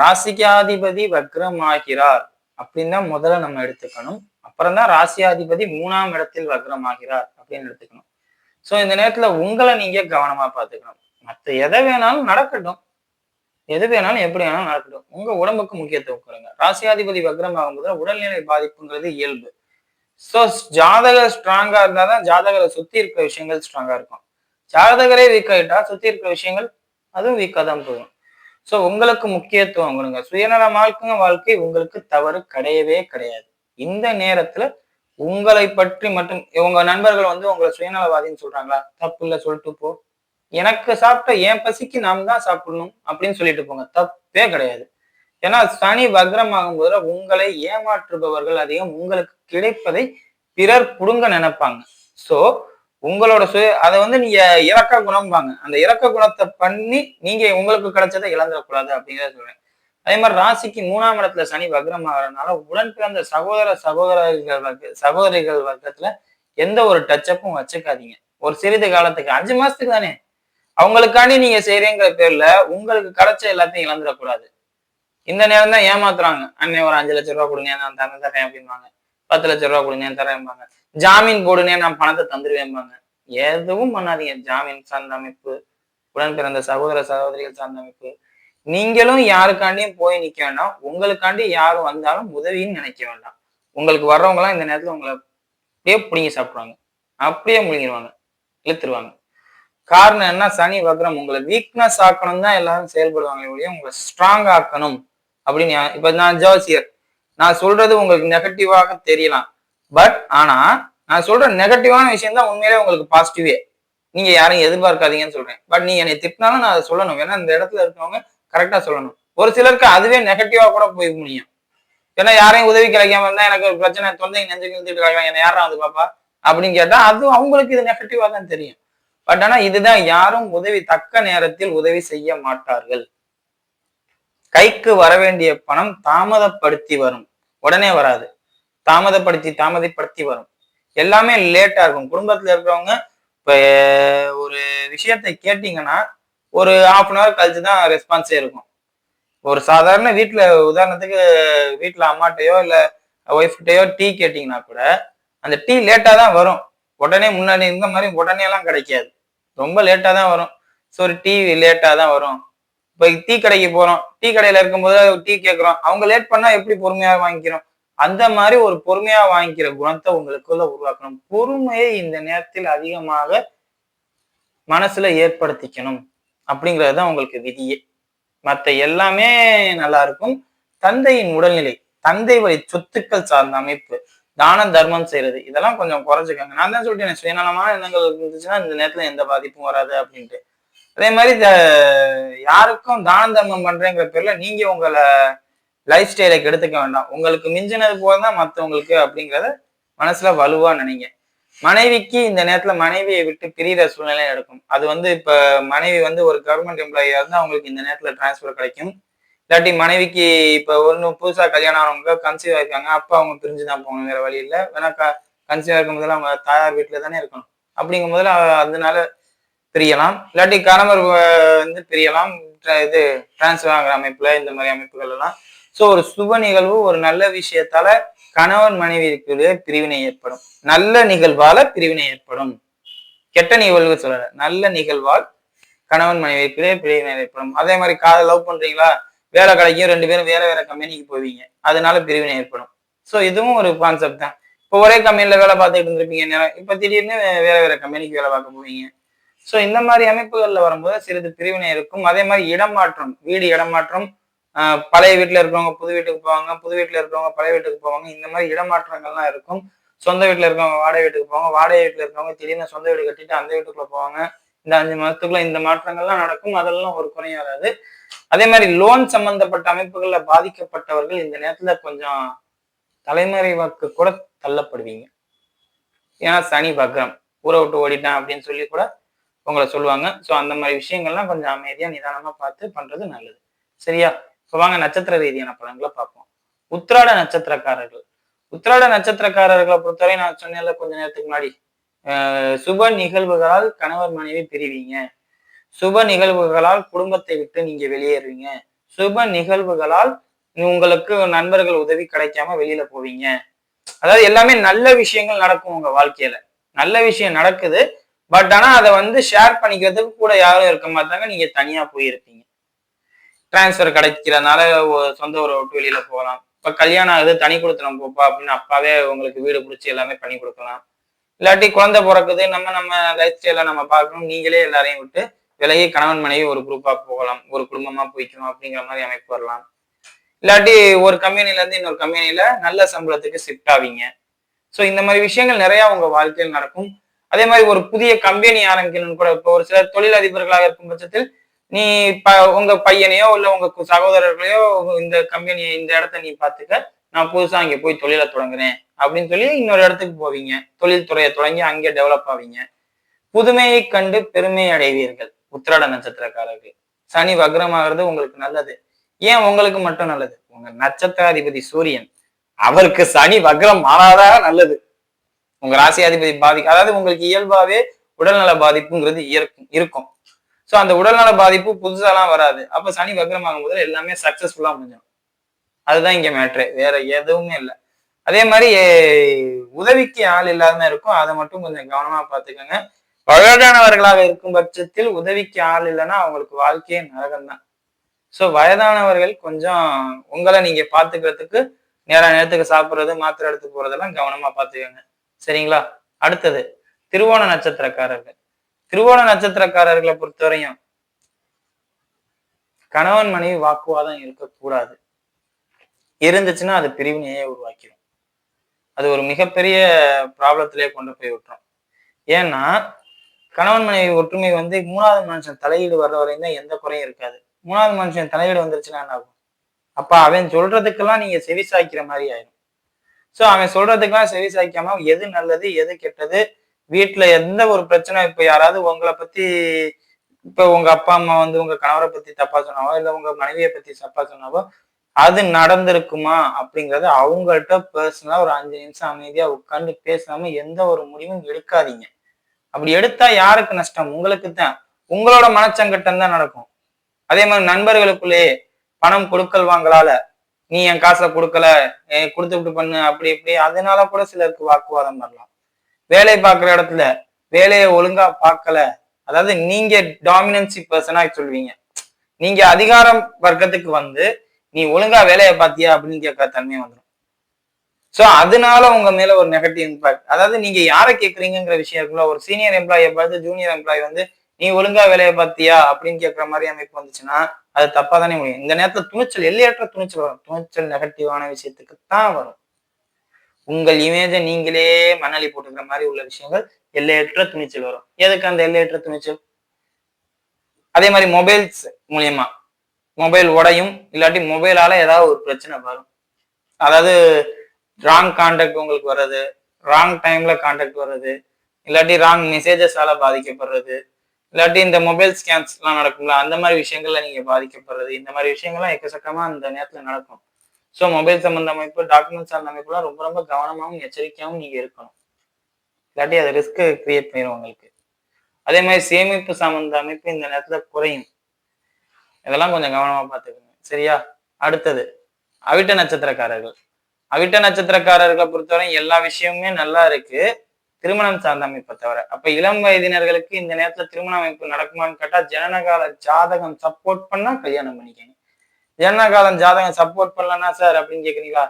ராசிக்யாதிபதி வக்ரம் ஆகிறார் அப்படின்னு தான் முதல்ல நம்ம எடுத்துக்கணும். அப்புறம் தான் ராசியாதிபதி மூணாம் இடத்தில் வக்ரமாகிறார் அப்படின்னு எடுத்துக்கணும். ஸோ இந்த நேரத்துல உங்களை நீங்க கவனமா பார்த்துக்கணும். மற்ற எதை வேணாலும் நடக்கட்டும். எது வேணாலும் எப்படி வேணாலும் நடக்கட்டும். உங்க உடம்புக்கு முக்கியத்துவம் கொடுங்க. ராசியாதிபதி வக்ரம் ஆகும்போது உடல்நிலை பாதிப்புங்கிறது இயல்பு. ஸோ ஜாதகர் ஸ்ட்ராங்கா இருந்தாதான் ஜாதகரை சுத்தி இருக்கிற விஷயங்கள் ஸ்ட்ராங்கா இருக்கும். ஜாதகரே வீக் ஆயிட்டா சுத்தி இருக்கிற விஷயங்கள் அதுவும் வீக்காக தான் போகும். ஸோ உங்களுக்கு முக்கியத்துவம் கொடுங்க. சுயநலமாக்குங்க வாழ்க்கை உங்களுக்கு தவறு கிடையவே கிடையாது. இந்த நேரத்துல உங்களை பற்றி மட்டும் உங்க நண்பர்கள் வந்து உங்களை சுயநலவாதின்னு சொல்றாங்களா? தப்பு இல்லை சொல்லிட்டு போ. எனக்கு சாப்பிட்ட என் பசிக்கு நாம் தான் சாப்பிடணும் அப்படின்னு சொல்லிட்டு போங்க. தப்பே கிடையாது. ஏன்னா சனி வக்ரமாகும் போது உங்களை ஏமாற்றுபவர்கள் அதிகம் உங்களுக்கு கிடைப்பதை பிறர் புடுங்க நினைப்பாங்க. சோ உங்களோட சுய அதை வந்து நீங்க இறக்க குணம்பாங்க. அந்த இறக்க குணத்தை பண்ணி நீங்க உங்களுக்கு கிடைச்சதை இழந்துடக்கூடாது அப்படிங்கிறத சொல்றேன். அதே மாதிரி ராசிக்கு மூணாம் இடத்துல சனி வக்ரமாகறதுனால உடன் பிறந்த சகோதர சகோதரர்கள் வர்க்க சகோதரிகள் வர்க்கத்துல எந்த ஒரு டச்சப்பும் வச்சுக்காதீங்க. ஒரு சிறிது காலத்துக்கு அஞ்சு மாசத்துக்கு தானே? அவங்களுக்காண்டி நீங்க செய்யறீங்கிற பேர்ல உங்களுக்கு கிடைச்ச எல்லாத்தையும் இழந்துடக்கூடாது. இந்த நேரம் தான் ஏமாத்துறாங்க. அண்ணன் ஒரு அஞ்சு லட்ச ரூபா கொடுங்க நான் தரேன் தரேன் அப்படிம்பாங்க. பத்து லட்ச ரூபா கொடுங்க தரேன்பாங்க. ஜாமீன் போடுனே நான் பணத்தை தந்துருவேன்பாங்க எதுவும் பண்ணாதீங்க. ஜாமீன் சார்ந்த அமைப்பு உடன் பிறந்த சகோதர சகோதரிகள் சார்ந்த அமைப்பு. நீங்களும் யாருக்காண்டியும் போய் நிக்க வேண்டாம். உங்களுக்காண்டி யாரும் வந்தாலும் உதவின்னு நினைக்க வேண்டாம். உங்களுக்கு வர்றவங்கலாம் இந்த நேரத்துல உங்களை அப்படியே பிடிங்கி சாப்பிடுவாங்க. அப்படியே முழுங்கிடுவாங்க இழுத்துருவாங்க. காரணம் என்ன? சனி வக்ரம் உங்களை வீக்னஸ் ஆக்கணும் தான் எல்லாரும் செயல்படுவாங்க ஒழிய உங்களை ஸ்ட்ராங் ஆக்கணும். அப்படின்னு இப்ப நான் ஜோசியர். நான் சொல்றது உங்களுக்கு நெகட்டிவாக தெரியலாம். பட் ஆனா நான் சொல்ற நெகட்டிவான விஷயம் தான் உண்மையிலே உங்களுக்கு பாசிட்டிவே நீங்க யாரையும் எதிர்பார்க்காதீங்கன்னு சொல்றேன். பட் நீ என்னை திட்டினாலும் நான் அதை சொல்லணும். ஏன்னா இந்த இடத்துல இருக்கவங்க கரெக்டா சொல்லணும். ஒரு சிலருக்கு அதுவே நெகட்டிவா கூட போய் முடியும். ஏன்னா யாரையும் உதவி கிடைக்காம இருந்தா எனக்கு ஒரு பிரச்சனை தொந்தை நெஞ்சு நிறுத்திட்டு என்ன யாரும் அது பாப்பா? அப்படின்னு கேட்டா அதுவும் அவங்களுக்கு இது நெகட்டிவா தான் தெரியும். பட் ஆனா இதுதான் யாரும் உதவி தக்க நேரத்தில் உதவி செய்ய மாட்டார்கள். கைக்கு வர வேண்டிய பணம் தாமதப்படுத்தி வரும். உடனே வராது. தாமதப்படுத்தி தாமதப்படுத்தி வரும். எல்லாமே லேட்டா இருக்கும். குடும்பத்துல இருக்கிறவங்க இப்ப ஒரு விஷயத்தை கேட்டீங்கன்னா ஒரு ஹாஃப் அன் ஹவர் கழிச்சு தான் ரெஸ்பான்ஸே இருக்கும். ஒரு சாதாரண வீட்டில் உதாரணத்துக்கு வீட்டில் அம்மாட்டையோ இல்லை ஒய்ஃப்கிட்டயோ டீ கேட்டிங்கன்னா கூட அந்த டீ லேட்டாக தான் வரும். உடனே முன்னாடி இந்த மாதிரி உடனேலாம் கிடைக்காது. ரொம்ப லேட்டாக தான் வரும். ஸோ ஒரு டீ லேட்டாக தான் வரும். இப்போ டீ கடைக்கு போகிறோம் டீ கடையில் இருக்கும்போது டீ கேட்குறோம் அவங்க லேட் பண்ணால் எப்படி பொறுமையாக வாங்கிக்கிறோம்? அந்த மாதிரி ஒரு பொறுமையா வாங்கிக்கிற குணத்தை உங்களுக்குள்ள உருவாக்கணும். பொறுமையை இந்த நேரத்தில் அதிகமாக மனசுல ஏற்படுத்திக்கணும். அப்படிங்கிறது தான் உங்களுக்கு விதியே. மற்ற எல்லாமே நல்லா இருக்கும். தந்தையின் உடல்நிலை தந்தை வழி சொத்துக்கள் சார்ந்த அமைப்பு தானம் தர்மம் செய்யறது இதெல்லாம் கொஞ்சம் குறைச்சிக்கோங்க. நான் தான் சொல்லிட்டேன் சுயநலமான எண்ணங்கள் இருந்துச்சுன்னா இந்த நேரத்துல எந்த பாதிப்பும் வராது அப்படின்ட்டு. அதே மாதிரி இந்த யாருக்கும் தானம் தர்மம் பண்றேங்கிற பேர்ல நீங்க உங்களை லைஃப் ஸ்டைலை கெடுத்துக்க வேண்டாம். உங்களுக்கு மிஞ்சினது போல தான் மற்றவங்களுக்கு அப்படிங்கிறத மனசுல வலுவா நினைங்க. மனைவிக்கு இந்த நேரத்துல மனைவியை விட்டு பிரிகிற சூழ்நிலை நடக்கும். அது வந்து இப்ப மனைவி வந்து ஒரு கவர்மெண்ட் எம்ப்ளாயியா இருந்தா அவங்களுக்கு இந்த நேரத்துல டிரான்ஸ்ஃபர் கிடைக்கும். இல்லாட்டி மனைவிக்கு இப்ப ஒன்று புதுசா கல்யாணம் ஆனவங்க கன்சீவ் ஆயிருக்காங்க அப்பா அவங்க பிரிஞ்சு தான் போகணும் வேற வழி இல்லை. வேணா கன்சீவ் ஆயிருக்கும் போதுல அவங்க தாயார் வீட்டுல தானே இருக்கணும். அப்படிங்கும் போதுல அதனால பிரியலாம். இல்லாட்டி கணவர் வந்து பிரியலாம். இது டிரான்ஸ்ஃபர் ஆகிற அமைப்புல இந்த மாதிரி அமைப்புகள் எல்லாம் ஸோ ஒரு சுப நிகழ்வு ஒரு நல்ல விஷயத்தால கணவன் மனைவிக்குள்ளே பிரிவினை ஏற்படும். நல்ல நிகழ்வால பிரிவினை ஏற்படும். கெட்ட நிகழ்வு சொல்லல. நல்ல நிகழ்வால் கணவன் மனைவிக்குள்ளே பிரிவினை ஏற்படும். அதே மாதிரி காதல் லவ் பண்றீங்களா? வேலை கிடைக்கும். ரெண்டு பேரும் வேற வேற கம்பெனிக்கு போவீங்க. அதனால பிரிவினை ஏற்படும். ஸோ இதுவும் ஒரு கான்செப்ட் தான். இப்போ ஒரே கம்பெனில வேலை பார்த்துட்டு இருந்திருப்பீங்க இப்போ திடீர்னு வேற வேற கம்பெனிக்கு வேலை பார்க்க போவீங்க. ஸோ இந்த மாதிரி அமைப்புகள்ல வரும்போது சிறிது பிரிவினை இருக்கும். அதே மாதிரி இடமாற்றம் வீடு இடமாற்றம் பழைய வீட்டில் இருக்கிறவங்க புது வீட்டுக்கு போவாங்க புது வீட்டில் இருக்கிறவங்க பழைய வீட்டுக்கு போவாங்க. இந்த மாதிரி இடமாற்றங்கள்லாம் இருக்கும். சொந்த வீட்டில் இருக்கிறவங்க வாடகை வீட்டுக்கு போவாங்க. வாடகை வீட்டில் இருக்கிறவங்க திடீர்னு சொந்த வீடு கட்டிட்டு அந்த வீட்டுக்குள்ள போவாங்க. இந்த அஞ்சு மாதத்துக்குள்ள இந்த மாற்றங்கள்லாம் நடக்கும். அதெல்லாம் ஒரு குறையும் வராது. அதே மாதிரி லோன் சம்பந்தப்பட்ட அமைப்புகளில் பாதிக்கப்பட்டவர்கள் இந்த நேரத்தில் கொஞ்சம் தலைமறைவாக்கு கூட தள்ளப்படுவீங்க. ஏன்னா சனி பக்ரம் ஊரை விட்டு ஓடிட்டான் அப்படின்னு சொல்லி கூட உங்களை சொல்லுவாங்க. ஸோ அந்த மாதிரி விஷயங்கள்லாம் கொஞ்சம் அமைதியாக நிதானமாக பார்த்து பண்ணுறது நல்லது. சரியா? இப்போ வாங்க நட்சத்திர ரீதியான பலன்களை பார்ப்போம். உத்திராட நட்சத்திரக்காரர்கள். உத்திராட நட்சத்திரக்காரர்களை பொறுத்தவரை நான் சொன்னேன்ல கொஞ்ச நேரத்துக்கு முன்னாடி. சுப நிகழ்வுகளால் கணவர் மனைவி பிரிவீங்க. சுப நிகழ்வுகளால் குடும்பத்தை விட்டு நீங்க வெளியேறுவீங்க. சுப நிகழ்வுகளால் உங்களுக்கு நண்பர்கள் உதவி கிடைக்காம வெளியில போவீங்க. அதாவது எல்லாமே நல்ல விஷயங்கள் நடக்கும் உங்க வாழ்க்கையில. நல்ல விஷயம் நடக்குது. பட் ஆனா அதை வந்து ஷேர் பண்ணிக்கிறதுக்கு கூட யாரும் இருக்க மாட்டாங்க. நீங்க தனியா போயிருப்பீங்க. டிரான்ஸ்ஃபர் கிடைக்கிறதுனால சொந்த ஊரை விட்டு வெளியில போகலாம். இப்ப கல்யாணம் ஆகுது தனி கொடுத்துரும் போப்பா அப்படின்னு அப்பாவே உங்களுக்கு வீடு பிடிச்சி எல்லாமே பண்ணி கொடுக்கலாம். இல்லாட்டி குழந்தை பிறக்குது நம்ம நம்ம லைஃப் ஸ்டைல நம்ம பார்க்கணும். நீங்களே எல்லாரையும் விட்டு விலகி கணவன் மனைவி ஒரு குரூப்பா போகலாம். ஒரு குடும்பமா போய்க்கணும் அப்படிங்கிற மாதிரி அமைப்பு வரலாம். இல்லாட்டி ஒரு கம்பெனில இருந்து இன்னொரு கம்பெனில நல்ல சம்பளத்துக்கு ஷிஃப்ட் ஆவீங்க. ஸோ இந்த மாதிரி விஷயங்கள் நிறைய உங்க வாழ்க்கையில் நடக்கும். அதே மாதிரி ஒரு புதிய கம்பெனி ஆரம்பிக்கணும்னு கூட இப்போ ஒரு சில தொழிலதிபர்களாக இருக்கும் பட்சத்தில் நீ ப உங்க பையனையோ இல்ல உங்க சகோதரர்களையோ இந்த கம்பெனியை இந்த இடத்த நீ பாத்துக்க. நான் புதுசா அங்க போய் தொழிலை தொடங்குறேன். அப்படின்னு சொல்லி இன்னொரு இடத்துக்கு போவீங்க. தொழில் துறையை தொடங்கி அங்கே டெவலப் ஆவீங்க. புதுமையை கண்டு பெருமை அடைவீர்கள் உத்திராட நட்சத்திரக்காரர்கள். சனி வக்ரமாகிறது உங்களுக்கு நல்லது. ஏன் உங்களுக்கு மட்டும் நல்லது? உங்க நட்சத்திராதிபதி சூரியன். அவருக்கு சனி வக்ரம் மாறாதா நல்லது? உங்க ராசியாதிபதி பாதிக்கும் அதாவது உங்களுக்கு இயல்பாவே உடல்நல பாதிப்புங்கிறது இருக்கும். ஸோ அந்த உடல்நல பாதிப்பு புதுசாலாம் வராது. அப்போ சனி வக்ரமாகும் போது எல்லாமே சக்சஸ்ஃபுல்லாக முடிஞ்சிடும். அதுதான் இங்கே மேட்ரு வேற எதுவுமே இல்லை. அதே மாதிரி உதவிக்கு ஆள் இல்லாம இருக்கும். அதை மட்டும் கொஞ்சம் கவனமாக பார்த்துக்கோங்க. வயதானவர்களாக இருக்கும் பட்சத்தில் உதவிக்கு ஆள் இல்லைன்னா அவங்களுக்கு வாழ்க்கையே நரகம்தான். ஸோ வயதானவர்கள் கொஞ்சம் உங்களை நீங்க பார்த்துக்கிறதுக்கு நேர நேரத்துக்கு சாப்பிட்றது மாத்திரை எடுத்து போறதெல்லாம் கவனமா பார்த்துக்கோங்க. சரிங்களா? அடுத்தது திருவோண நட்சத்திரக்காரர்கள். திருவோண நட்சத்திரக்காரர்களை பொறுத்தவரையும் கணவன் மனைவி வாக்குவாதம் இருக்கக்கூடாது. இருந்துச்சுன்னா அது பிரிவினையே உருவாக்கிடும் அது ஒரு மிகப்பெரிய ப்ராப்ளத்திலே கொண்டு போய் விட்டுரும். ஏன்னா கணவன் மனைவி ஒற்றுமை வந்து மூணாவது மனுஷன் தலையீடு வர்ற வரையும் தான் எந்த குறையும் இருக்காது. மூணாவது மனுஷன் தலையீடு வந்துருச்சுன்னா என்ன ஆகும்? அப்ப அவன் சொல்றதுக்கெல்லாம் நீங்க செவி சாய்க்கிற மாதிரி ஆயிடும் ஸோ அவன் சொல்றதுக்கெல்லாம் செவி சாய்க்காம எது நல்லது எது கெட்டது வீட்டுல எந்த ஒரு பிரச்சனை இப்ப யாராவது உங்களை பத்தி இப்ப உங்க அப்பா அம்மா வந்து உங்க கணவரை பத்தி தப்பா சொன்னாவோ இல்ல உங்க மனைவியை பத்தி தப்பா சொன்னாவோ அது நடந்திருக்குமா அப்படிங்கறத அவங்கள்ட்ட பர்சனலா ஒரு அஞ்சு நிமிஷம் அமைதியா உட்காந்து பேசாம எந்த ஒரு முடிவும் எடுக்காதீங்க. அப்படி எடுத்தா யாருக்கு நஷ்டம்? உங்களுக்கு தான். உங்களோட மனச்சங்கட்டம் தான் நடக்கும். அதே மாதிரி நண்பர்களுக்குள்ளேயே பணம் கொடுக்கல் வாங்கலால நீ என் காசை கொடுக்கல கொடுத்து விட்டு பண்ணு அப்படி இப்படி அதனால கூட சிலருக்கு வாக்குவாதம் வரலாம். வேலை பார்க்குற இடத்துல வேலையை ஒழுங்கா பார்க்கல. அதாவது நீங்க டாமினன்சி பர்சனா சொல்லுவீங்க. நீங்க அதிகாரம் வர்க்கத்துக்கு வந்து நீ ஒழுங்கா வேலையை பார்த்தியா அப்படின்னு கேட்கற தன்மை வந்துடும் ஸோ அதனால உங்க மேல ஒரு நெகட்டிவ் இம்பாக்ட் அதாவது நீங்க யாரை கேட்குறீங்கிற விஷயம் இருக்குல்ல ஒரு சீனியர் எம்ப்ளாயை பார்த்து ஜூனியர் எம்ப்ளாயி வந்து நீ ஒழுங்கா வேலையை பார்த்தியா அப்படின்னு கேட்குற மாதிரி அமைப்பு வந்துச்சுன்னா அது தப்பா தானே முடியும். இந்த நேரத்துல துணிச்சல் எல்லையற்ற துணிச்சல் வரும். துணிச்சல் நெகட்டிவான விஷயத்துக்கு தான் வரும். உங்கள் இமேஜை நீங்களே மணலி போட்டுக்கிற மாதிரி உள்ள விஷயங்கள் எல்லையற்ற துணிச்சல் வரும். எதுக்கு அந்த எல்லையற்ற துணிச்சல்? அதே மாதிரி மொபைல்ஸ் மூலியமா. மொபைல் உடையும் இல்லாட்டி மொபைலால ஏதாவது ஒரு பிரச்சனை வரும். அதாவது ராங் கான்டாக்ட் உங்களுக்கு வர்றது ராங் டைம்ல கான்டாக்ட் வர்றது இல்லாட்டி ராங் மெசேஜஸால பாதிக்கப்படுறது இல்லாட்டி இந்த மொபைல் ஸ்கேம்ஸ் எல்லாம் நடக்கும்ல அந்த மாதிரி விஷயங்கள்ல நீங்க பாதிக்கப்படுறது இந்த மாதிரி விஷயங்கள்லாம் எக்கச்சக்கமா அந்த நேரத்துல நடக்கும். ஸோ மொபைல் சம்மந்த அமைப்பு டாக்குமெண்ட் சார்ந்த அமைப்புலாம் ரொம்ப ரொம்ப கவனமாகவும் எச்சரிக்கையாகவும் நீங்க இருக்கணும். இல்லாட்டி அது ரிஸ்க் கிரியேட் பண்ணிடும் உங்களுக்கு. அதே மாதிரி சேமிப்பு சம்மந்த அமைப்பு இந்த நேரத்துல குறையும். இதெல்லாம் கொஞ்சம் கவனமா பார்த்துக்கோங்க. சரியா? அடுத்தது அவிட்ட நட்சத்திரக்காரர்கள். அவிட்ட நட்சத்திரக்காரர்களை பொறுத்தவரை எல்லா விஷயமுமே நல்லா இருக்கு. திருமணம் சார்ந்த அமைப்பை தவிர. அப்ப இளம் வயதினர்களுக்கு இந்த நேரத்துல திருமண அமைப்பு நடக்குமான்னு கேட்டா ஜனனகால ஜாதகம் சப்போர்ட் பண்ணா கல்யாணம் பண்ணிக்கங்க. ஜனனகாலம் ஜாதகம் சப்போர்ட் பண்ணலன்னா சார் அப்படின்னு கேட்குறீங்களா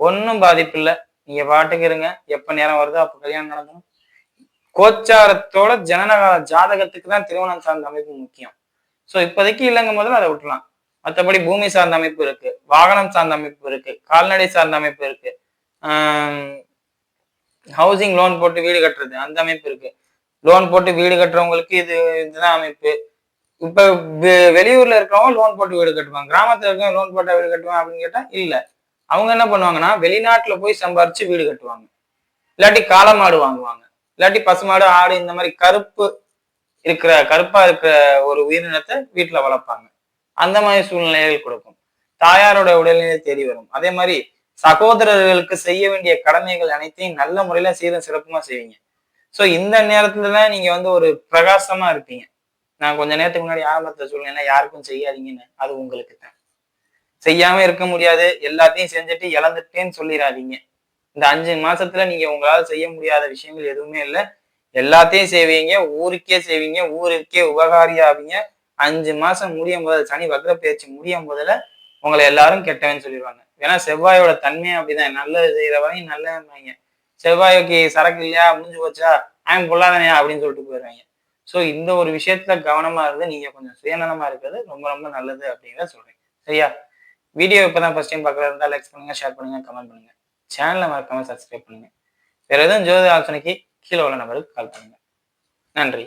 ஒன்றும் பாதிப்பு இல்லை. நீங்க பாட்டுக்கு இருங்க. எப்ப நேரம் வருதோ அப்ப கல்யாணம் நடக்கணும் கோச்சாரத்தோட ஜனனகால ஜாதகத்துக்கு தான் திருமணம் சார்ந்த அமைப்பு முக்கியம். ஸோ இப்போதைக்கு இல்லைங்கும் போதுல அதை விட்டுலாம் மற்றபடி பூமி சார்ந்த அமைப்பு இருக்கு. வாகனம் சார்ந்த அமைப்பு இருக்கு. கால்நடை சார்ந்த அமைப்பு இருக்கு. ஹவுசிங் லோன் போட்டு வீடு கட்டுறது அந்த அமைப்பு இருக்கு. லோன் போட்டு வீடு கட்டுறவங்களுக்கு இது இதுதான் அமைப்பு. இப்ப வெ- வெளியூர்ல இருக்கிறவங்க லோன் போட்டு வீடு கட்டுவாங்க. கிராமத்துல இருக்கவங்க லோன் போட்டா வீடு கட்டுவாங்க அப்படின்னு கேட்டா இல்ல. அவங்க என்ன பண்ணுவாங்கன்னா வெளிநாட்டுல போய் சம்பாரிச்சு வீடு கட்டுவாங்க. இல்லாட்டி காலமாடு வாங்குவாங்க. இல்லாட்டி பசுமாடு ஆடு இந்த மாதிரி கருப்பு இருக்கிற கருப்பா இருக்கிற ஒரு உயிரினத்தை வீட்டுல வளர்ப்பாங்க. அந்த மாதிரி சூழ்நிலைகள் கொடுக்கும். தாயாரோட உடல்நிலை தேடி வரும். அதே மாதிரி சகோதரர்களுக்கு செய்ய வேண்டிய கடமைகள் அனைத்தையும் நல்ல முறையில சீரும் சிறப்புமா செய்வீங்க. சோ இந்த நேரத்துல தான் நீங்க வந்து ஒரு பிரகாசமா இருப்பீங்க. நான் கொஞ்ச நேரத்துக்கு முன்னாடி ஆரம்பத்துல சொல்லுங்கன்னா யாருக்கும் செய்யாதீங்கன்னு. அது உங்களுக்கு தான் செய்யாம இருக்க முடியாது. எல்லாத்தையும் செஞ்சுட்டு இழந்துட்டேன்னு சொல்லிடாதீங்க. இந்த அஞ்சு மாசத்துல நீங்க உங்களால செய்ய முடியாத விஷயங்கள் எதுவுமே இல்லை. எல்லாத்தையும் செய்வீங்க. ஊருக்கே செய்வீங்க. ஊருக்கே உபகாரியாவீங்க அஞ்சு மாசம் முடியும் போது சனி வக்ர பயிற்சி முடியும் போதுல உங்களை எல்லாரும் கெட்டவன்னு சொல்லிடுவாங்க. ஏன்னா செவ்வாயோட தன்மையே அப்படிதான். நல்லது செய்யற வரையும் நல்லவங்க செவ்வாய்க்கு சரக்கு இல்லையா? முடிஞ்சு போச்சா? அவன் பொல்லாதனையா? அப்படின்னு சொல்லிட்டு போயிடுவாங்க. ஸோ இந்த ஒரு விஷயத்துல கவனமா இருந்து நீங்க கொஞ்சம் சுயநலமா இருக்கிறது ரொம்ப ரொம்ப நல்லது அப்படின்னு சொல்றேன். சரியா? வீடியோ இப்பதான் ஃபர்ஸ்ட் டைம் பார்க்கறதா இருந்தால் லைக் பண்ணுங்க ஷேர் பண்ணுங்க கமெண்ட் பண்ணுங்க. சேனலை மறக்காம சப்ஸ்கிரைப் பண்ணுங்க. வேற எதுவும் ஜோதி ஆலோசனைக்கு கீழே உள்ள நம்பருக்கு கால் பண்ணுங்க. நன்றி.